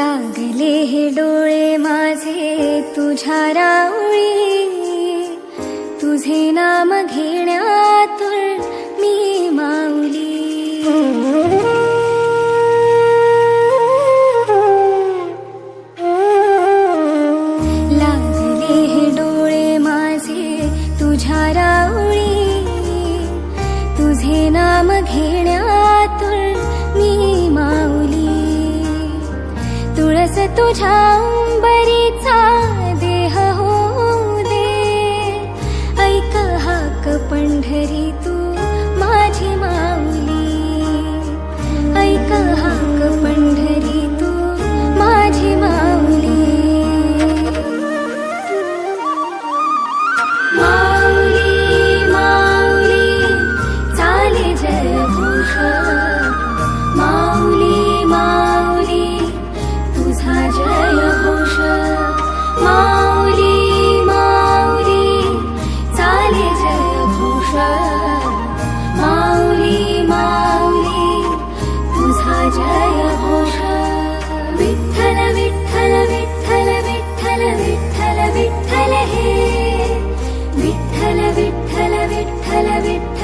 लागले हे डोळे माझे तुझ्या रावळी. तुझे नाम घेण्यातून मी माऊली. लागले हे डोळे माझे तुझ्या रावळी. तुझे नाम घेणे तुळस तुझ्या अंबरीचा देह हो दे. ऐक हाक पंढरी तू माझी मा